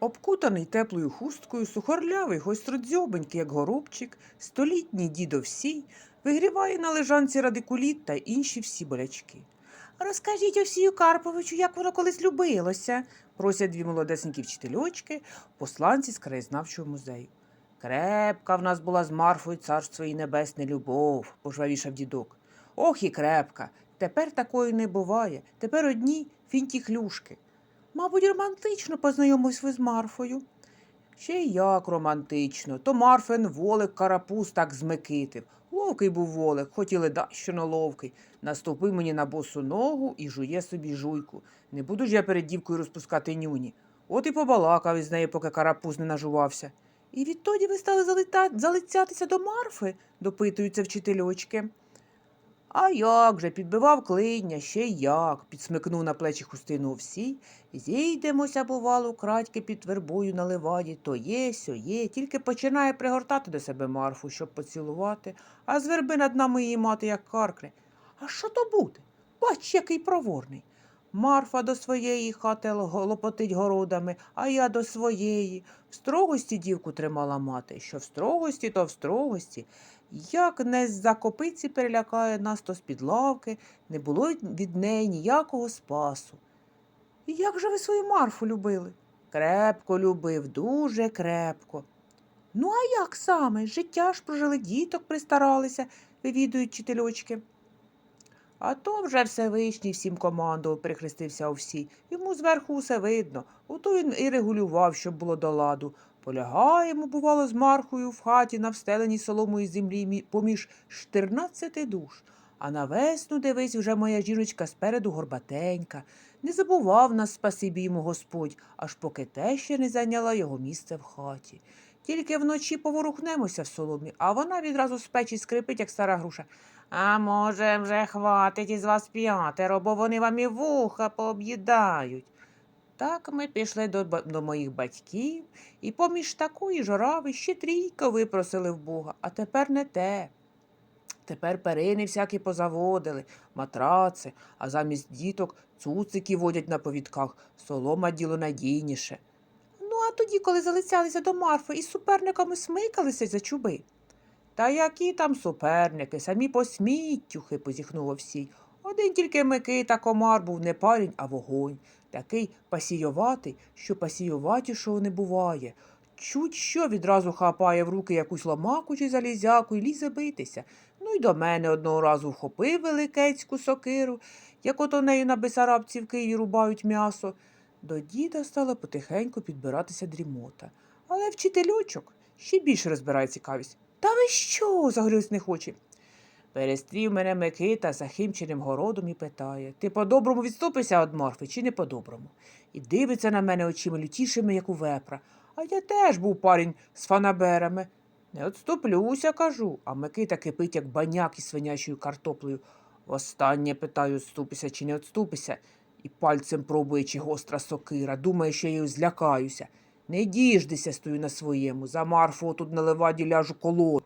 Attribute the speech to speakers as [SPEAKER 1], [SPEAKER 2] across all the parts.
[SPEAKER 1] Обкутаний теплою хусткою, сухорлявий, гостродзьобенький, як горобчик, столітній дідовсій, вигріває на лежанці радикуліт та інші всі болячки. Розкажіть Овсію Карповичу, як воно колись любилося, просять дві молодесенькі вчительочки, посланці з краєзнавчого музею. Крепка в нас була з Марфою царство і небесне любов, пожвавішав дідок. Ох і крепка. Тепер такої не буває. Тепер одні фінті хлюшки. Мабуть, романтично познайомився ви з Марфою. Ще як романтично. То Марфин волик карапуз так змикитив. Ловкий був волик, леда, що не ловкий. Наступив мені на босу ногу і жує собі жуйку. Не буду ж я перед дівкою розпускати нюні. От і побалакав із нею, поки карапуз не нажувався. І відтоді ви стали залицятися до Марфи, допитуються вчительочки. А як же, підбивав клиння, ще як, підсмикнув на плечі хустину всі. Зійдемося, бувало, крадьки під вербою на леваді, то є, сьо є, тільки починає пригортати до себе Марфу, щоб поцілувати, а з верби над нами її мати, як каркне. А що то буде? Бач, який проворний. Марфа до своєї хати лопотить городами, а я до своєї. В строгості дівку тримала мати, що в строгості, то в строгості. Як не з-за копиці перелякає нас, то з-під лавки, не було від неї ніякого спасу. І як же ви свою Марфу любили? Крепко любив, дуже крепко. Ну, а як саме? Життя ж прожили, діток пристаралися, вивідують вчительочки. А то вже Всевишній всім командував, перехрестився Овсій. Йому зверху усе видно. Ото він і регулював, щоб було до ладу. Полягаємо, бувало, з Мархою в хаті на встеленій соломою землі поміж штирнадцяти душ. А на весну, дивись, вже моя жіночка спереду горбатенька. Не забував нас, спасибі йому Господь, аж поки те ще не зайняла його місце в хаті. Тільки вночі поворухнемося в соломі, а вона відразу з печі скрипить, як стара груша. А може, вже хватить із вас п'ятеро, бо вони вам і вуха пооб'їдають. Так ми пішли до, до моїх батьків, і поміж такої жорави ще трійко випросили в Бога, а тепер не те. Тепер перини всякі позаводили, матраци, а замість діток цуцики водять на повідках, солома діло надійніше. Ну, а тоді, коли залицялися до Марфи і з суперниками смикалися за чуби. Та які там суперники, самі посміттюхи, позіхнув Овсій. Один тільки Микита комар був не парень, а вогонь. Такий пасійоватий, що пасійоватішого не буває. Чуть що відразу хапає в руки якусь ломаку чи залізяку і лізе битися. Ну й до мене одного разу вхопив великецьку сокиру, як ото нею на Бесарабці в Києві рубають м'ясо. До діда стала потихеньку підбиратися дрімота. Але вчительочок ще більше розбирає цікавість. Та ви що? загорілись не хоче. Перестрів мене Микита за химченим городом і питає Ти по-доброму відступишся від морфи чи не по-доброму? І дивиться на мене очима лютішими, як у вепра. А я теж був парень з фанаберами. Не отступлюся, кажу, а Микита кипить, як баняк із свинячою картоплею. Востаннє питаю, отступися чи не отступися, і пальцем пробує, чи гостра сокира, думає, що я її злякаюся. Не діждися, стою на своєму, за Марфу тут на леваді ляжу колоду.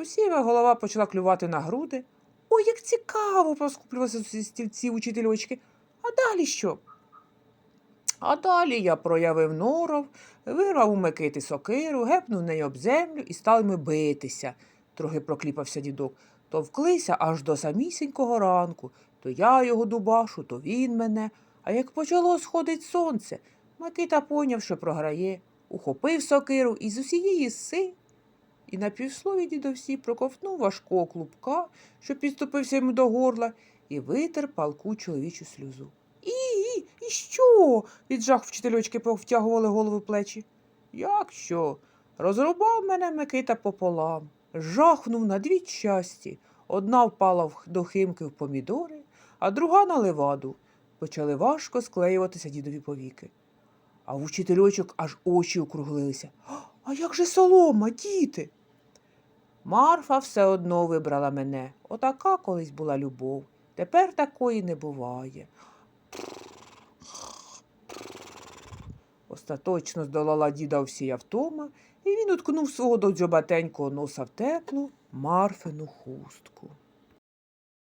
[SPEAKER 1] Усіва голова почала клювати на груди. Ой, як цікаво, поскуплювалися зі стільців учительочки. А далі що? А далі я проявив норов, вирвав у Микити сокиру, гепнув неї об землю і стали ми битися, трохи прокліпався дідок. То вклися аж до самісінького ранку. То я його дубашу, то він мене. А як почало сходить сонце, Микита поняв, що програє, ухопив сокиру і з усієї си і на півслові дідовсі проковтнув важкого клубка, що підступився йому до горла, і витер палку чоловічу сльозу. І, і, і що? від жаху вчительочки повтягували голови плечі. Як що? Розрубав мене Микита пополам, жахнув на дві часті. Одна впала до химки в помідори, а друга на леваду. Почали важко склеюватися дідові повіки. А в учительочок аж очі округлилися. «А, А як же солома, діти? Марфа все одно вибрала мене. Отака колись була любов. Тепер такої не буває. Остаточно здолала діда всія втома, і він уткнув свого до дзьобатенького носа в теплу Марфину хустку.